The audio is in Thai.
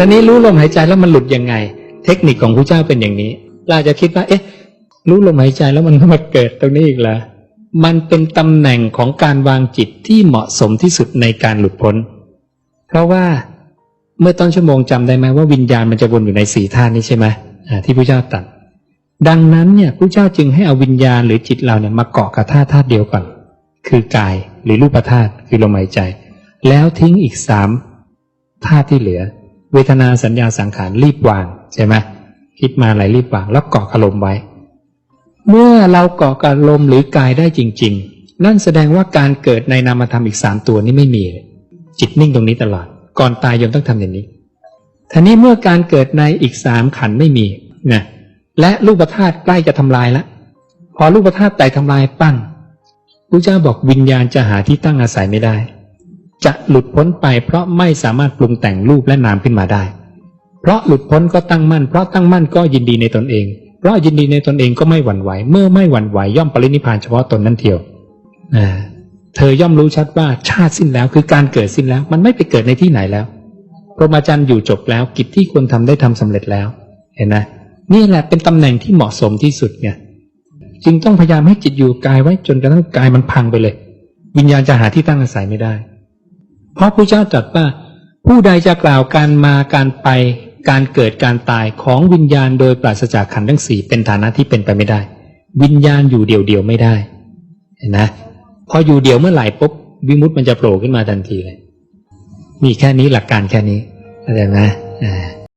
ทีนี้รู้ลมหายใจแล้วมันหลุดยังไง เทคนิคของพระเจ้าเป็นอย่างนี้ เราจะคิดว่า เอ๊ะ รู้ลมหายใจแล้วมันก็มาเกิดตรงนี้อีกเหรอมันเป็นตำแหน่งของการวางจิตที่เหมาะสมที่สุดในการหลุดพ้น เพราะว่าเมื่อต้นชั่วโมงจำได้ไหมว่าวิญญาณมันจะวนอยู่ในสี่าตุนี้ใช่ไหมที่พระเจ้าตรัสดังนั้นเนี่ยพระเจ้าจึงให้เอาวิญญาณหรือจิตเราเนี่ยมาเกาะกับธาตุธาตุเดียวก่อน คือกายหรือรูปธาตุคือลมหายใจ แล้วทิ้งอีกสามธาตุที่เหลือ เวทนาสัญญาสังขารรีบวางใช่ไหมคิดมาอะไรรีบวางแล้วเกาะอารมณ์ไว้ เมื่อเราเกาะกับลมหรือกายได้จริง ๆ นั่นแสดงว่าการเกิดในนามธรรมอีกสามตัวนี้ไม่มีเลยจิตนิ่งตรงนี้ตลอด ก่อนตายยมต้องทำอย่างนี้ทีนี้เมื่อการเกิดในอีกสามขันไม่มีนะและรูปธาตุใกล้จะทำลายล้วพอรูปธาตุแตกทำลายปั้งพระเจ้าบอกวิญญาณจะหาที่ตั้งอาศัยไม่ได้ จะหลุดพ้นไปเพราะไม่สามารถปรุงแต่งรูปและนามขึ้นมาได้ เพราะหลุดพ้นก็ตั้งมั่น เพราะตั้งมั่นก็ยินดีในตนเอง เพราะยินดีในตนเองก็ไม่หวั่นไหว เมื่อไม่หวั่นไหวย่อมปรินิพานเฉพาะตนนั่นเทียวเธอย่อมรู้ชัดว่าชาติสิ้นแล้วคือการเกิดสิ้นแล้ว มันไม่ไปเกิดในที่ไหนแล้วพรหมจรรย์อยู่จบแล้วกิจที่ควรทำได้ทำสำเร็จแล้ว เห็นไหมนี่แหละเป็นตำแหน่งที่เหมาะสมที่สุดเนี่ยจึงต้องพยายามให้จิตอยู่กายไว้จนกระทั่งกายมันพังไปเลย วิญญาณจะหาที่ตั้งอาศัยไม่ได้ เพราะพระเจ้าตรัสว่า ผู้ใดจะกล่าวการมาการไป การเกิดการตายของวิญญาณโดยปราศจากขันธ์ทั้งสี่เป็นฐานะที่เป็นไปไม่ได้ วิญญาณอยู่เดี่ยวๆไม่ได้เห็นนะพออยู่เดี่ยวเมื่อไหร่ปุ๊บวิมุตต์มันจะโผล่ขึ้นมาทันทีเลยมีแค่นี้หลักการแค่นี้เข้าใจไหมอ่า